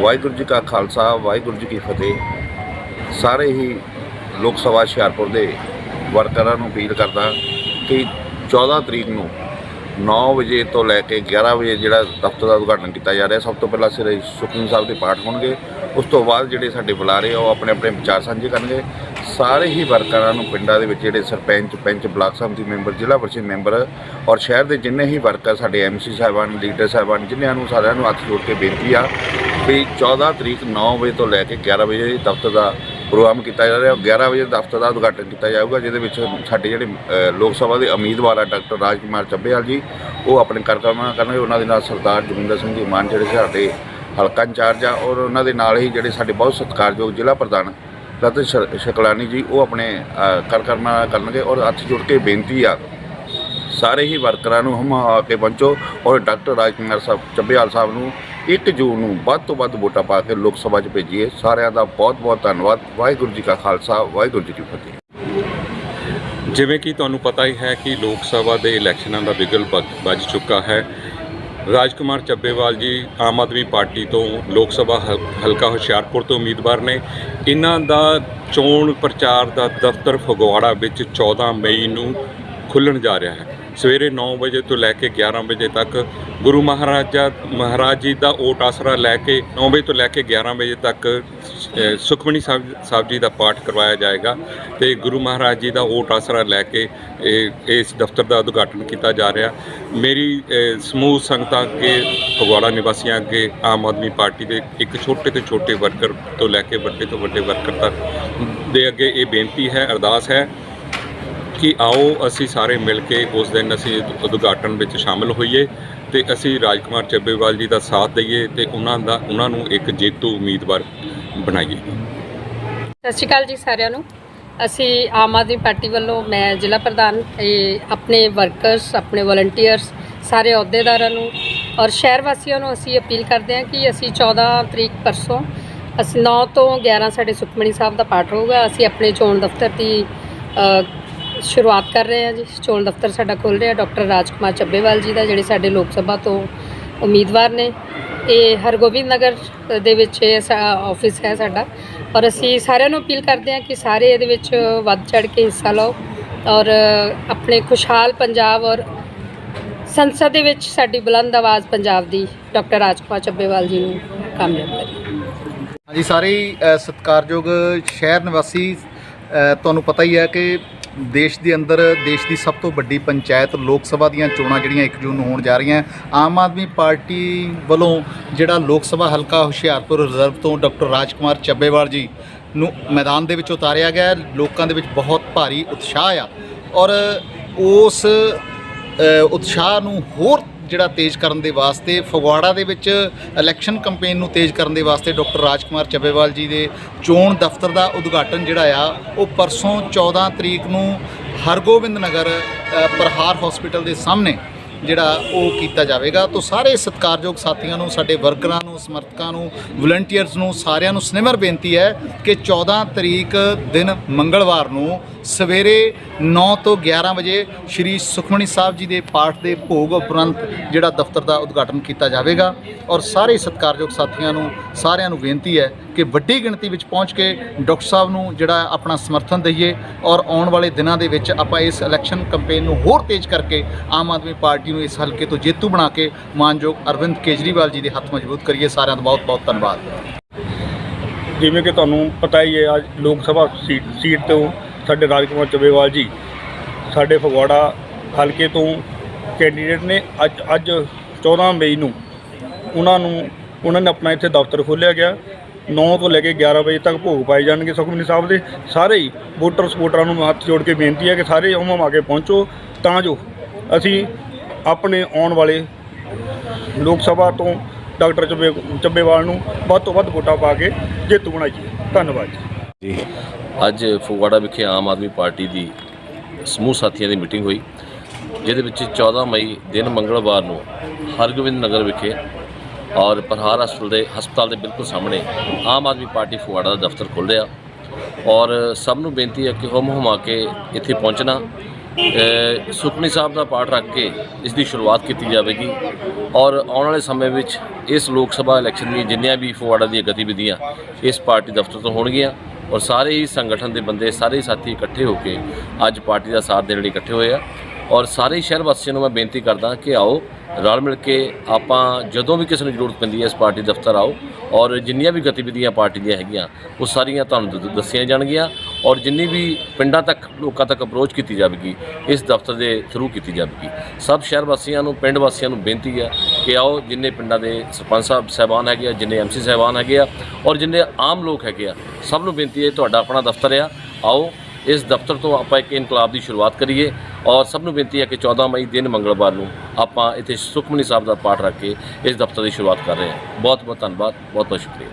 ਵਾਹਿਗੁਰੂ ਜੀ ਕਾ ਖਾਲਸਾ, ਵਾਹਿਗੁਰੂ ਜੀ ਕੀ ਫਤਿਹ। ਸਾਰੇ ਹੀ ਲੋਕ ਸਭਾ ਹੁਸ਼ਿਆਰਪੁਰ ਦੇ ਵਰਕਰਾਂ ਨੂੰ ਅਪੀਲ ਕਰਦਾ ਕਿ 14 ਤਰੀਕ ਨੂੰ 9 ਵਜੇ ਤੋਂ ਲੈ ਕੇ 11 ਵਜੇ ਜਿਹੜਾ ਦਫ਼ਤਰ ਦਾ ਉਦਘਾਟਨ ਕੀਤਾ ਜਾ ਰਿਹਾ, ਸਭ ਤੋਂ ਪਹਿਲਾਂ ਸ੍ਰੀ ਸੁਖਮਨੀ ਸਾਹਿਬ ਦੇ ਪਾਠ ਹੋਣਗੇ। ਉਸ ਤੋਂ ਬਾਅਦ ਜਿਹੜੇ ਸਾਡੇ ਬੁਲਾਰੇ ਆ, ਉਹ ਆਪਣੇ ਆਪਣੇ ਵਿਚਾਰ ਸਾਂਝੇ ਕਰਨਗੇ। ਸਾਰੇ ਹੀ ਵਰਕਰਾਂ ਨੂੰ ਪਿੰਡਾਂ ਦੇ ਵਿੱਚ ਜਿਹੜੇ sarpanch, panch, block samiti member, zila parishad member ਔਰ ਸ਼ਹਿਰ ਦੇ ਜਿੰਨੇ ਹੀ ਵਰਕਰ ਸਾਡੇ ਐਮਸੀ ਸਾਹਿਬਾਨ, ਲੀਡਰ ਸਾਹਿਬਾਨ ਜਿਨ੍ਹਾਂ ਨੂੰ ਸਾਰਿਆਂ ਨੂੰ ਹੱਥ ਜੋੜ ਕੇ ਬੇਨਤੀ ਆ ਵੀ 14 ਤਰੀਕ 9 ਵਜੇ ਤੋਂ ਲੈ ਕੇ 11 ਵਜੇ ਦਫ਼ਤਰ ਦਾ ਪ੍ਰੋਗਰਾਮ ਕੀਤਾ ਜਾ ਰਿਹਾ। 11 ਵਜੇ ਦਫ਼ਤਰ ਦਾ ਉਦਘਾਟਨ ਕੀਤਾ ਜਾਊਗਾ ਜਿਹਦੇ ਵਿੱਚ ਸਾਡੇ ਜਿਹੜੇ ਲੋਕ ਸਭਾ ਦੇ ਉਮੀਦਵਾਰ ਆ ਡਾਕਟਰ ਰਾਜਕੁਮਾਰ ਚੱਬੇਵਾਲ ਜੀ ਉਹ ਆਪਣੇ ਕਾਰਜਕ੍ਰਮਾਂ ਕਰਨਗੇ। ਉਹਨਾਂ ਦੇ ਨਾਲ ਸਰਦਾਰ ਜੋਗਿੰਦਰ ਸਿੰਘ ਜੀ ਮਾਨ ਜਿਹੜੇ ਸਾਡੇ ਹਲਕਾ ਇੰਚਾਰਜ ਆ ਔਰ ਉਹਨਾਂ ਦੇ ਨਾਲ ਹੀ ਜਿਹੜੇ ਸਾਡੇ ਬਹੁਤ ਸਤਿਕਾਰਯੋਗ ਜ਼ਿਲ੍ਹਾ ਪ੍ਰਧਾਨ ਰਤਨ ਸ਼- ਸ਼ਕਲਾਨੀ ਜੀ ਉਹ ਆਪਣੇ ਅ, ਕਾਰਜਕ੍ਰਮਾਂ ਕਰਨਗੇ। ਔਰ ਹੱਥ ਜੁੜ ਕੇ ਬੇਨਤੀ ਆ ਸਾਰੇ ਹੀ ਵਰਕਰਾਂ ਨੂੰ ਹਮ ਆ ਕੇ ਪਹੁੰਚੋ ਔਰ ਡਾਕਟਰ ਰਾਜਕੁਮਾਰ ਸਾਹਿਬ, ਚੱਬੇਵਾਲ ਸਾਹਿਬ ਨੂੰ 1 ਜੂਨ ਨੂੰ ਵੱਧ ਤੋਂ ਵੱਧ ਵੋਟਾਂ ਪਾ ਕੇ ਲੋਕ ਸਭਾ 'ਚ ਭੇਜੀਏ। ਸਾਰਿਆਂ ਦਾ ਬਹੁਤ ਬਹੁਤ ਧੰਨਵਾਦ। ਵਾਹਿਗੁਰੂ ਜੀ ਕਾ ਖਾਲਸਾ, ਵਾਹਿਗੁਰੂ ਜੀ ਕੀ ਫਤਿਹ। ਜਿਵੇਂ ਕਿ ਤੁਹਾਨੂੰ ਪਤਾ ਹੀ ਹੈ ਕਿ ਲੋਕ ਸਭਾ ਦੇ ਇਲੈਕਸ਼ਨਾਂ ਦਾ ਬਿਗਲ ਵੱਜ- ਚੁੱਕਾ ਹੈ। ਰਾਜਕੁਮਾਰ ਚੱਬੇਵਾਲ ਜੀ ਆਮ ਆਦਮੀ ਪਾਰਟੀ ਤੋਂ ਲੋਕ ਸਭਾ ਹਲ- ਹਲਕਾ ਹੁਸ਼ਿਆਰਪੁਰ ਤੋਂ ਉਮੀਦਵਾਰ ਨੇ। ਇਹਨਾਂ ਦਾ ਚੋਣ ਪ੍ਰਚਾਰ ਦਾ ਦਫ਼ਤਰ ਫਗਵਾੜਾ ਵਿੱਚ 14 ਮਈ ਨੂੰ ਖੁੱਲਣ ਜਾ ਰਿਹਾ ਹੈ। ਸਵੇਰੇ 9 ਵਜੇ ਤੋਂ ਲੈ ਕੇ 11 ਵਜੇ ਤੱਕ ਗੁਰੂ ਮਹਾਰਾਜਾ, ਮਹਾਰਾਜ ਜੀ ਦਾ ਓਟ ਆਸਰਾ ਲੈ ਕੇ 9 ਵਜੇ ਤੋਂ ਲੈ ਕੇ 11 ਵਜੇ ਤੱਕ ਸੁਖਮਨੀ ਸਾਹਿਬ ਸਾਹਿਬ ਜੀ ਦਾ ਪਾਠ ਕਰਵਾਇਆ ਜਾਏਗਾ ਤੇ ਗੁਰੂ ਮਹਾਰਾਜ ਜੀ ਦਾ ਓਟ ਆਸਰਾ ਲੈ ਕੇ ਇਹ, ਇਸ ਦਫ਼ਤਰ ਦਾ ਉਦਘਾਟਨ ਕੀਤਾ ਜਾ ਰਿਹਾ। ਮੇਰੀ ਸਮੂਹ ਸੰਗਤਾਂ ਅੱਗੇ, ਫਗਵਾੜਾ ਨਿਵਾਸੀਆਂ ਅੱਗੇ ਆਮ ਆਦਮੀ ਪਾਰਟੀ ਦੇ ਇੱਕ ਛੋਟੇ ਤੋਂ ਛੋਟੇ ਵਰਕਰ ਤੋਂ ਲੈ ਕੇ ਵੱਡੇ ਤੋਂ ਵੱਡੇ ਵਰਕਰ ਤੱਕ ਦੇ ਅੱਗੇ ਇਹ ਬੇਨਤੀ ਹੈ, ਅਰਦਾਸ ਹੈ ਕਿ ਆਓ ਅਸੀਂ ਸਾਰੇ ਮਿਲ ਕੇ ਉਸ ਦਿਨ ਅਸੀਂ ਉਦਘਾਟਨ ਵਿੱਚ ਸ਼ਾਮਲ ਹੋਈਏ ਤੇ ਅਸੀਂ ਰਾਜਕੁਮਾਰ ਚੱਬੇਵਾਲ ਜੀ ਦਾ ਸਾਥ ਦਈਏ ਤੇ ਉਹਨਾਂ ਦਾ, ਉਹਨਾਂ ਨੂੰ ਇੱਕ ਜੇਤੂ ਉਮੀਦਵਾਰ ਬਣਾਈਏ। ਸਤਿ ਸ਼੍ਰੀ ਅਕਾਲ ਜੀ ਸਾਰਿਆਂ ਨੂੰ। ਅਸੀਂ ਆਮ ਆਦਮੀ ਪਾਰਟੀ ਵੱਲੋਂ ਮੈਂ ਜ਼ਿਲ੍ਹਾ ਪ੍ਰਧਾਨ ਇਹ ਆਪਣੇ ਵਰਕਰਸ ਆਪਣੇ ਵਲੰਟੀਅਰਸ ਸਾਰੇ ਅਹੁਦੇਦਾਰਾਂ ਨੂੰ ਔਰ ਸ਼ਹਿਰ ਵਾਸੀਆਂ ਨੂੰ ਅਸੀਂ ਅਪੀਲ ਕਰਦੇ ਹਾਂ ਕਿ ਅਸੀਂ 14 ਤਰੀਕ ਪਰਸੋਂ, ਅਸੀਂ 9 ਤੋਂ 11 ਸਾਡੇ ਸੁਖਮਨੀ ਸਾਹਿਬ ਦਾ ਪਾਠ ਹੋਊਗਾ, ਅਸੀਂ ਆਪਣੇ ਚੋਣ ਦਫ਼ਤਰ ਦੀ ਸ਼ੁਰੂਆਤ ਕਰ ਰਹੇ ਹਾਂ ਜੀ। ਚੋਣ ਦਫ਼ਤਰ ਸਾਡਾ ਖੁੱਲ ਰਿਹਾ। ਡਾਕਟਰ ਰਾਜਕੁਮਾਰ ਚੱਬੇਵਾਲ ਜੀ ਦਾ ਜਿਹੜੇ ਸਾਡੇ ਲੋਕ ਸਭਾ ਤੋਂ ਉਮੀਦਵਾਰ ਨੇ। ਇਹ ਹਰਗੋਬਿੰਦ ਨਗਰ ਦੇ ਵਿੱਚ ਇਹ ਸਾ- ਆਫਿਸ ਹੈ ਸਾਡਾ। ਔਰ ਅਸੀਂ ਸਾਰਿਆਂ ਨੂੰ ਅਪੀਲ ਕਰਦੇ ਹਾਂ ਕਿ ਸਾਰੇ ਇਹਦੇ ਵਿੱਚ ਵੱਧ ਚੜ ਕੇ ਹਿੱਸਾ ਲਓ। ਔਰ ਆਪਣੇ ਖੁਸ਼ਹਾਲ ਪੰਜਾਬ ਔਰ ਸੰਸਦ ਦੇ ਵਿੱਚ ਸਾਡੀ ਬੁਲੰਦ ਆਵਾਜ਼ ਪੰਜਾਬ ਦੀ ਡਾਕਟਰ ਰਾਜਕੁਮਾਰ ਚੱਬੇਵਾਲ ਜੀ ਨੂੰ ਕਾਮਯਾਬ ਕਰੇ। ਹਾਂਜੀ, ਸਾਰੇ ਸਤਿਕਾਰਯੋਗ ਸ਼ਹਿਰ ਨਿਵਾਸੀ ਤੁਹਾਨੂੰ ਪਤਾ ਹੀ ਹੈ ਕਿ ਦੇਸ਼ ਦੇ ਅੰਦਰ ਦੇਸ਼ ਦੀ ਸਭ ਤੋਂ ਵੱਡੀ ਪੰਚਾਇਤ ਲੋਕ ਸਭਾ ਦੀਆਂ ਚੋਣਾਂ ਜਿਹੜੀਆਂ 1 ਜੂਨ ਨੂੰ ਹੋਣ ਜਾ ਰਹੀਆਂ। ਆਮ ਆਦਮੀ ਪਾਰਟੀ ਵੱਲੋਂ ਜਿਹੜਾ ਲੋਕ ਸਭਾ ਹਲਕਾ ਹੁਸ਼ਿਆਰਪੁਰ ਰਿਜ਼ਰਵ ਤੋਂ ਡਾਕਟਰ ਰਾਜਕੁਮਾਰ ਚੱਬੇਵਾਲ ਜੀ ਨੂੰ ਮੈਦਾਨ ਦੇ ਵਿੱਚ ਉਤਾਰਿਆ ਗਿਆ ਲੋਕਾਂ ਦੇ ਵਿੱਚ ਬਹੁਤ ਭਾਰੀ ਉਤਸ਼ਾਹ ਆ ਔਰ ਉਸ ਉਤਸ਼ਾਹ ਨੂੰ ਹੋਰ ਜਿਹੜਾ ਤੇਜ਼ ਕਰਨ ਦੇ ਵਾਸਤੇ ਫਗਵਾੜਾ ਦੇ ਵਿੱਚ ਇਲੈਕਸ਼ਨ ਕੈਂਪੇਨ ਨੂੰ ਤੇਜ਼ ਕਰਨ ਦੇ ਵਾਸਤੇ ਡਾਕਟਰ ਰਾਜਕੁਮਾਰ ਚੱਬੇਵਾਲ ਜੀ ਦੇ ਚੋਣ ਦਫ਼ਤਰ ਦਾ ਉਦਘਾਟਨ ਜਿਹੜਾ ਆ, ਉਹ ਪਰਸੋਂ 14 ਤਰੀਕ ਨੂੰ ਹਰਗੋਬਿੰਦ ਨਗਰ ਪ੍ਰਹਾਰ ਹਸਪੀਟਲ ਦੇ ਸਾਹਮਣੇ ਜਿਹੜਾ ਉਹ ਕੀਤਾ ਜਾਵੇਗਾ। ਤੋਂ ਸਾਰੇ ਸਤਿਕਾਰਯੋਗ ਸਾਥੀਆਂ ਨੂੰ, ਸਾਡੇ ਵਰਕਰਾਂ ਨੂੰ, ਸਮਰਥਕਾਂ ਨੂੰ ਵਲੰਟੀਅਰਸ ਨੂੰ, ਸਾਰਿਆਂ ਨੂੰ ਸਨਿਮਰ ਬੇਨਤੀ ਹੈ ਕਿ 14 ਤਰੀਕ ਦਿਨ ਮੰਗਲਵਾਰ ਨੂੰ ਸਵੇਰੇ 9 ਤੋਂ 11 ਵਜੇ ਸ਼੍ਰੀ ਸੁਖਮਣੀ ਸਾਹਿਬ ਜੀ ਦੇ ਪਾਠ ਦੇ ਭੋਗ ਉਪਰੰਤ ਜਿਹੜਾ ਦਫ਼ਤਰ ਦਾ ਉਦਘਾਟਨ ਕੀਤਾ ਜਾਵੇਗਾ। ਔਰ ਸਾਰੇ ਸਤਿਕਾਰਯੋਗ ਸਾਥੀਆਂ ਨੂੰ, ਸਾਰਿਆਂ ਨੂੰ ਬੇਨਤੀ ਹੈ ਕਿ ਵੱਡੀ ਗਿਣਤੀ ਵਿੱਚ ਪਹੁੰਚ ਕੇ ਡਾਕਟਰ ਸਾਹਿਬ ਨੂੰ ਜਿਹੜਾ ਆਪਣਾ ਸਮਰਥਨ ਦਈਏ ਔਰ ਆਉਣ ਵਾਲੇ ਦਿਨਾਂ ਦੇ ਵਿੱਚ ਆਪਾਂ ਇਸ ਇਲੈਕਸ਼ਨ ਕੈਂਪੇਨ ਨੂੰ ਹੋਰ ਤੇਜ਼ ਕਰਕੇ ਆਮ ਆਦਮੀ ਪਾਰਟੀ ਨੂੰ ਇਸ ਹਲਕੇ ਤੋਂ ਜੇਤੂ ਬਣਾ ਕੇ ਮਾਨਯੋਗ ਅਰਵਿੰਦ ਕੇਜਰੀਵਾਲ ਜੀ ਦੇ ਹੱਥ ਮਜ਼ਬੂਤ ਕਰੀਏ। ਸਾਰਿਆਂ ਦਾ ਬਹੁਤ ਬਹੁਤ ਧੰਨਵਾਦ। ਜਿਵੇਂ ਕਿ ਤੁਹਾਨੂੰ ਪਤਾ ਹੀ ਹੈ, ਅੱਜ ਲੋਕ ਸਭਾ ਸੀਟ ਸੀਟ ਤੋਂ ਸਾਡੇ ਰਾਜਕੁਮਾਰ ਚੱਬੇਵਾਲ ਜੀ, ਸਾਡੇ ਫਗਵਾੜਾ ਹਲਕੇ ਤੋਂ ਕੈਂਡੀਡੇਟ ਨੇ ਅੱਜ ਅੱਜ 14 ਮਈ ਨੂੰ ਉਹਨਾਂ ਨੂੰ, ਉਹਨਾਂ ਨੇ ਆਪਣਾ ਇੱਥੇ ਦਫ਼ਤਰ ਖੋਲ੍ਹਿਆ ਗਿਆ। 9 ਤੋਂ ਲੈ ਕੇ 11 ਵਜੇ ਤੱਕ ਭੋਗ ਪਾਏ ਜਾਣਗੇ ਸੁਖਮਨੀ ਸਾਹਿਬ ਦੇ। ਸਾਰੇ ਹੀ ਵੋਟਰ ਸਪੋਰਟਰਾਂ ਨੂੰ ਹੱਥ ਜੋੜ ਕੇ ਬੇਨਤੀ ਹੈ ਕਿ ਸਾਰੇ ਉਮਮ ਆ ਕੇ ਪਹੁੰਚੋ। ਤਾਂ ਜੋ ਅਸੀਂ ਆਪਣੇ ਆਉਣ ਵਾਲੇ ਲੋਕ ਸਭਾ ਤੋਂ ਡਾਕਟਰ ਚੱਬੇ, ਚੱਬੇਵਾਲ ਨੂੰ ਵੱਧ ਤੋਂ ਵੱਧ ਵੋਟਾਂ ਪਾ ਕੇ ਜੇਤੂ ਬਣਾਈਏ। ਧੰਨਵਾਦ ਜੀ। ਅੱਜ ਫਗਵਾੜਾ ਵਿਖੇ ਆਮ ਆਦਮੀ ਪਾਰਟੀ ਦੀ ਸਮੂਹ ਸਾਥੀਆਂ ਦੀ ਮੀਟਿੰਗ ਹੋਈ, ਜਿਹਦੇ ਵਿੱਚ 14 ਮਈ ਦਿਨ ਮੰਗਲਵਾਰ ਨੂੰ ਹਰਗੋਬਿੰਦ ਨਗਰ ਵਿਖੇ ਔਰ ਪ੍ਰਹਾਰ ਹਸਪਤਾਲ ਦੇ ਹਸਪਤਾਲ ਦੇ ਬਿਲਕੁਲ ਸਾਹਮਣੇ ਆਮ ਆਦਮੀ ਪਾਰਟੀ ਫਗਵਾੜਾ ਦਾ ਦਫ਼ਤਰ ਖੋਲ੍ਹਿਆ ਔਰ ਸਭ ਨੂੰ ਬੇਨਤੀ ਹੈ ਕਿ ਹੁਮ ਹੁਮਾ ਕੇ ਇੱਥੇ ਪਹੁੰਚਣਾ। ਸੁਖਨੀ ਸਾਹਿਬ ਦਾ ਪਾਠ ਰੱਖ ਕੇ ਇਸ ਦੀ ਸ਼ੁਰੂਆਤ ਕੀਤੀ ਜਾਵੇਗੀ। ਔਰ ਆਉਣ ਵਾਲੇ ਸਮੇਂ ਵਿੱਚ ਇਸ ਲੋਕ ਸਭਾ ਇਲੈਕਸ਼ਨ ਦੀਆਂ ਜਿੰਨੀਆਂ ਵੀ ਫਗਵਾੜਾ ਦੀਆਂ ਗਤੀਵਿਧੀਆਂ ਇਸ ਪਾਰਟੀ ਦਫ਼ਤਰ ਤੋਂ ਹੋਣਗੀਆਂ ਔਰ ਸਾਰੇ ਹੀ ਸੰਗਠਨ ਦੇ ਬੰਦੇ, ਸਾਰੇ ਹੀ ਸਾਥੀ ਇਕੱਠੇ ਹੋ ਕੇ ਅੱਜ ਪਾਰਟੀ ਦਾ ਸਾਥ ਦੇਣ ਲਈ ਇਕੱਠੇ ਹੋਏ ਆ। ਔਰ ਸਾਰੇ ਸ਼ਹਿਰ ਵਾਸੀਆਂ ਨੂੰ ਮੈਂ ਬੇਨਤੀ ਕਰਦਾ ਕਿ ਆਓ, ਰਲ ਮਿਲ ਕੇ ਆਪਾਂ ਜਦੋਂ ਵੀ ਕਿਸੇ ਨੂੰ ਜ਼ਰੂਰਤ ਪੈਂਦੀ ਹੈ ਇਸ ਪਾਰਟੀ ਦਫ਼ਤਰ ਆਓ ਔਰ ਜਿੰਨੀਆਂ ਵੀ ਗਤੀਵਿਧੀਆਂ ਪਾਰਟੀ ਦੀਆਂ ਹੈਗੀਆਂ, ਉਹ ਸਾਰੀਆਂ ਤੁਹਾਨੂੰ ਦ- ਦੱਸੀਆਂ ਜਾਣਗੀਆਂ ਔਰ ਜਿੰਨੀ ਵੀ ਪਿੰਡਾਂ ਤੱਕ, ਲੋਕਾਂ ਤੱਕ ਅਪਰੋਚ ਕੀਤੀ ਜਾਵੇਗੀ, ਇਸ ਦਫ਼ਤਰ ਦੇ ਥਰੂ ਕੀਤੀ ਜਾਵੇਗੀ। ਸਭ ਸ਼ਹਿਰ ਵਾਸੀਆਂ ਨੂੰ, ਪਿੰਡ ਵਾਸੀਆਂ ਨੂੰ ਬੇਨਤੀ ਹੈ ਕਿ ਆਓ, ਜਿੰਨੇ ਪਿੰਡਾਂ ਦੇ ਸਰਪੰਚ ਸਾਹਿਬ ਸਹਿਬਾਨ ਹੈਗੇ ਆ, ਜਿੰਨੇ ਐਮਸੀ ਸਹਿਬਾਨ ਹੈਗੇ ਆ, ਔਰ ਜਿੰਨੇ ਆਮ ਲੋਕ ਹੈਗੇ ਆ, ਸਭ ਨੂੰ ਬੇਨਤੀ ਹੈ ਤੁਹਾਡਾ ਆਪਣਾ ਦਫ਼ਤਰ ਆ। ਆਓ, ਇਸ ਦਫ਼ਤਰ ਤੋਂ ਆਪਾਂ ਇੱਕ ਇਨਕਲਾਬ ਦੀ ਸ਼ੁਰੂਆਤ ਕਰੀਏ ਔਰ ਸਭ ਨੂੰ ਬੇਨਤੀ ਹੈ ਕਿ 14 ਮਈ ਦਿਨ ਮੰਗਲਵਾਰ ਨੂੰ ਆਪਾਂ ਇੱਥੇ ਸੁਖਮਨੀ ਸਾਹਿਬ ਦਾ ਪਾਠ ਰੱਖ ਕੇ ਇਸ ਦਫ਼ਤਰ ਦੀ ਸ਼ੁਰੂਆਤ ਕਰ ਰਹੇ ਹਾਂ। ਬਹੁਤ ਬਹੁਤ ਧੰਨਵਾਦ, ਬਹੁਤ ਬਹੁਤ ਸ਼ੁਕਰੀਆ।